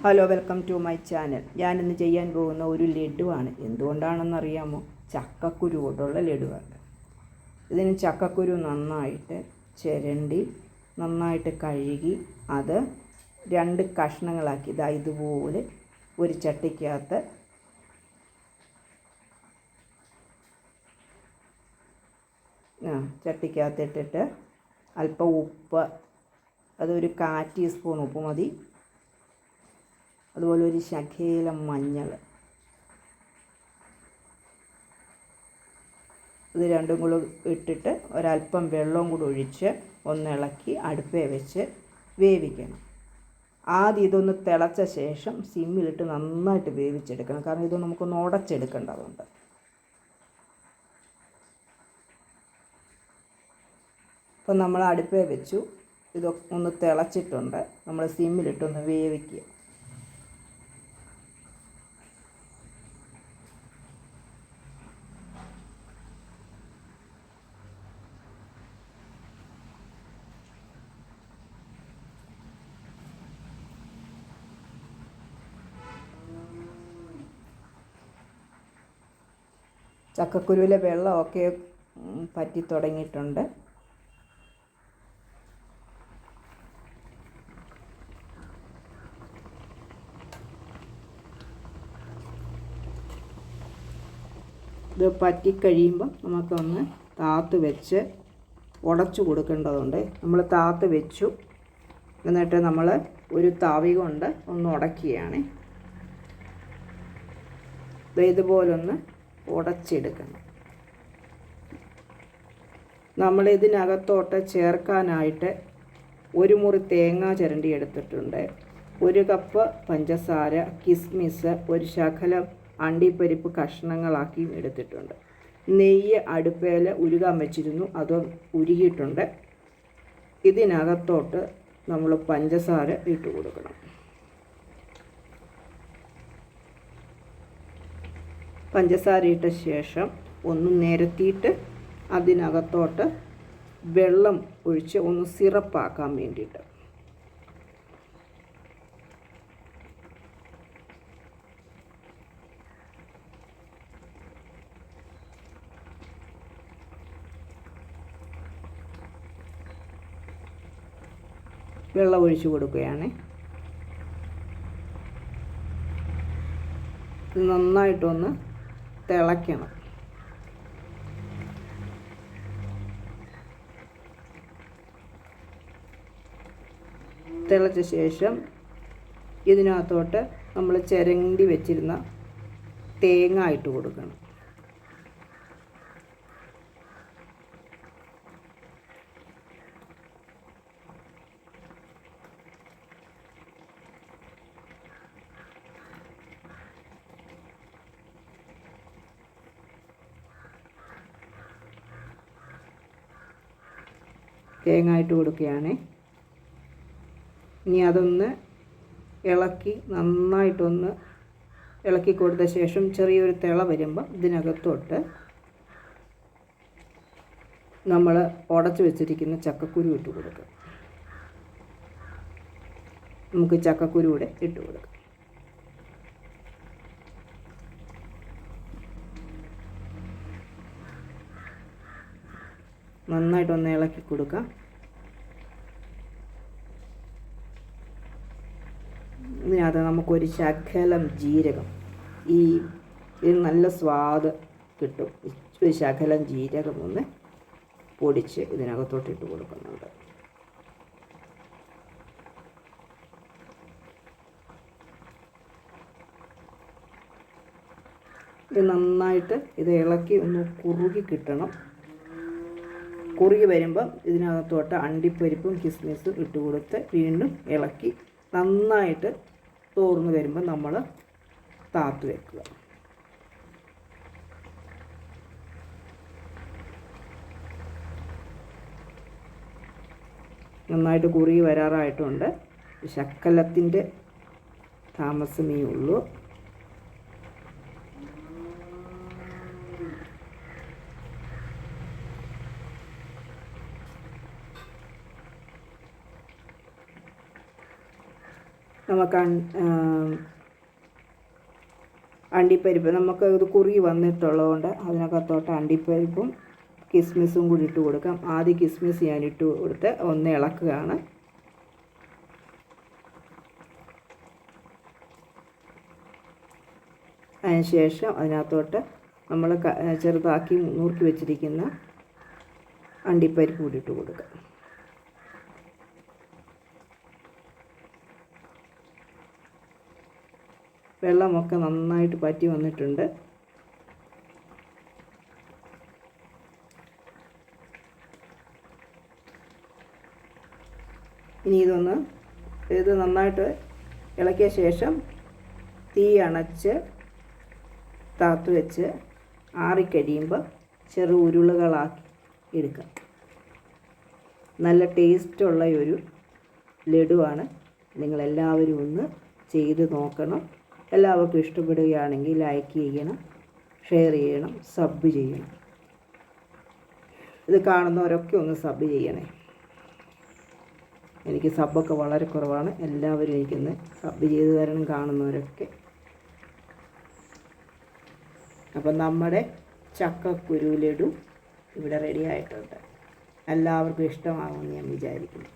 Hello welcome to my channel ഞാനിന്ന് ചെയ്യാൻ പോകുന്ന ഒരു ലഡുവാണ്. എന്തുകൊണ്ടാണെന്നറിയാമോ? ചക്കക്കുരു കൊണ്ടുള്ള ലഡുവാണ്. ഇതിന് ചക്കക്കുരു നന്നായിട്ട് ചിരണ്ടി നന്നായിട്ട് കഴുകി അത് രണ്ട് കഷ്ണങ്ങളാക്കി. ഇതാ ഇതുപോലെ ഒരു ചട്ടിക്കകത്ത് ആ ചട്ടിക്കകത്തിട്ടിട്ട് അല്പം ഉപ്പ് അതൊരു കാ ടീസ്പൂൺ ഉപ്പ് മതി. അതുപോലെ ഒരു ശകേലം മഞ്ഞൾ ഇത് രണ്ടും കൂടെ ഇട്ടിട്ട് ഒരല്പം വെള്ളവും കൂടെ ഒഴിച്ച് ഒന്ന് ഇളക്കി അടുപ്പേ വെച്ച് വേവിക്കണം. ആദ്യം ഇതൊന്ന് തിളച്ച ശേഷം സിമ്മിലിട്ട് നന്നായിട്ട് വേവിച്ചെടുക്കണം. കാരണം ഇത് നമുക്കൊന്ന് ഉടച്ചെടുക്കേണ്ടതുണ്ട്. അപ്പം നമ്മൾ അടുപ്പേ വെച്ചു. ഇത് ഒന്ന് തിളച്ചിട്ടുണ്ട്. നമ്മൾ സിമ്മിലിട്ടൊന്ന് വേവിക്കുക. ചക്കക്കുരുവിലെ വെള്ളമൊക്കെ പറ്റി തുടങ്ങിയിട്ടുണ്ട്. ഇത് പറ്റിക്കഴിയുമ്പോൾ നമുക്കൊന്ന് താത്ത് വെച്ച് ഉടച്ചു കൊടുക്കേണ്ടതുണ്ട്. നമ്മൾ താത്ത് വെച്ചു. എന്നിട്ട് നമ്മൾ ഒരു തവി കൊണ്ട് ഒന്ന് ഉടക്കുകയാണ്. ഇതുപോലൊന്ന് ഉടച്ചെടുക്കണം. നമ്മൾ ഇതിനകത്തോട്ട് ചേർക്കാനായിട്ട് ഒരു മുറി തേങ്ങ ചിരണ്ടി എടുത്തിട്ടുണ്ട്. ഒരു കപ്പ് പഞ്ചസാര കിസ്മിസ് ഒരു ശകലം അണ്ടിപ്പരിപ്പ് കഷ്ണങ്ങളാക്കി എടുത്തിട്ടുണ്ട്. നെയ്യ് അടുപ്പേൽ ഉരുകാൻ വെച്ചിരുന്നു അത് ഉരുകിയിട്ടുണ്ട്. ഇതിനകത്തോട്ട് നമ്മൾ പഞ്ചസാര ഇട്ട് കൊടുക്കണം. പഞ്ചസാര ഇട്ട ശേഷം ഒന്ന് നിരത്തിയിട്ട് അതിനകത്തോട്ട് വെള്ളം ഒഴിച്ച് ഒന്ന് സിറപ്പാക്കാൻ വേണ്ടിയിട്ട്. വെള്ളം ഒഴിച്ചു കൊടുക്കുകയാണ്. നന്നായിട്ടൊന്ന് തിളയ്ക്കണം. തിളച്ച ശേഷം ഇതിനകത്തോട്ട് നമ്മൾ ചിരണ്ടി വെച്ചിരുന്ന തേങ്ങ ഇട്ട് കൊടുക്കണം. തേങ്ങ ഇട്ട് കൊടുക്കുകയാണ്. ഇനി അതൊന്ന് ഇളക്കി നന്നായിട്ടൊന്ന് ഇളക്കി കൊടുത്ത ശേഷം ചെറിയൊരു തിള വരുമ്പോൾ ഇതിനകത്തോട്ട് നമ്മൾ ഉടച്ച് വെച്ചിരിക്കുന്ന ചക്കക്കുരു ഇട്ട് കൊടുക്കുക. നമുക്ക് ചക്കക്കുരു കൂടെ ഇട്ട് കൊടുക്കാം. നന്നായിട്ടൊന്ന് ഇളക്കി കൊടുക്കാം. അത് നമുക്കൊരു ശകലം ജീരകം. ഈ ഇത് നല്ല സ്വാദ് കിട്ടും. ഒരു ശകലം ജീരകം ഒന്ന് പൊടിച്ച് ഇതിനകത്തോട്ട് ഇട്ട് കൊടുക്കുന്നുണ്ട്. ഇത് നന്നായിട്ട് ഇത് ഇളക്കി ഒന്ന് കുറുകി കിട്ടണം. കുറുകി വരുമ്പം ഇതിനകത്തോട്ട് അണ്ടിപ്പരിപ്പും കിസ്മിസും ഇട്ട് കൊടുത്ത് വീണ്ടും ഇളക്കി നന്നായിട്ട് തോർന്ന് വരുമ്പോൾ നമ്മൾ താത്ത് വെക്കുക. നന്നായിട്ട് കുറുകി വരാറായിട്ടുണ്ട്. ശക്കലത്തിന്റെ താമസമേ ഉള്ളൂ. നമുക്ക് അണ്ടിപ്പരിപ്പ് നമുക്ക് ഇത് കുറുകി വന്നിട്ടുള്ളതുകൊണ്ട് അതിനകത്തോട്ട് അണ്ടിപ്പരിപ്പും കിസ്മിസും കൂടി ഇട്ട് കൊടുക്കാം. ആദ്യം കിസ്മിസ് ഞാൻ ഇട്ട് കൊടുത്ത് ഒന്ന് ഇളക്കുകയാണ്. അതിനുശേഷം അതിനകത്തോട്ട് നമ്മൾ ചെറുതാക്കി നുറുക്കി വെച്ചിരിക്കുന്ന അണ്ടിപ്പരിപ്പ് കൂടി ഇട്ട് കൊടുക്കുക വെള്ളമൊക്കെ നന്നായിട്ട് പറ്റി വന്നിട്ടുണ്ട്. ഇനി ഇതൊന്ന് ഇത് നന്നായിട്ട് ഇളക്കിയ ശേഷം തീ അണച്ച് താത്തു വെച്ച് ആറിക്കഴിയുമ്പോൾ ചെറു ഉരുളകളാക്കി എടുക്കാം. നല്ല ടേസ്റ്റുള്ള ഒരു ലഡുവാണ്. നിങ്ങളെല്ലാവരും ഒന്ന് ചെയ്ത് നോക്കണം. എല്ലാവർക്കും ഇഷ്ടപ്പെടുകയാണെങ്കിൽ ലൈക്ക് ചെയ്യണം ഷെയർ ചെയ്യണം സബ് ചെയ്യണം. ഇത് കാണുന്നവരൊക്കെ ഒന്ന് സബ് ചെയ്യണേ. എനിക്ക് സബ്ബൊക്കെ വളരെ കുറവാണ്. എല്ലാവരും എനിക്കൊന്ന് സബ് ചെയ്ത് തരണം കാണുന്നവരൊക്കെ. അപ്പം നമ്മുടെ ചക്കക്കുരു ലഡു ഇവിടെ റെഡി ആയിട്ടുണ്ട്. എല്ലാവർക്കും ഇഷ്ടമാകുമെന്ന് ഞാൻ വിചാരിക്കുന്നു.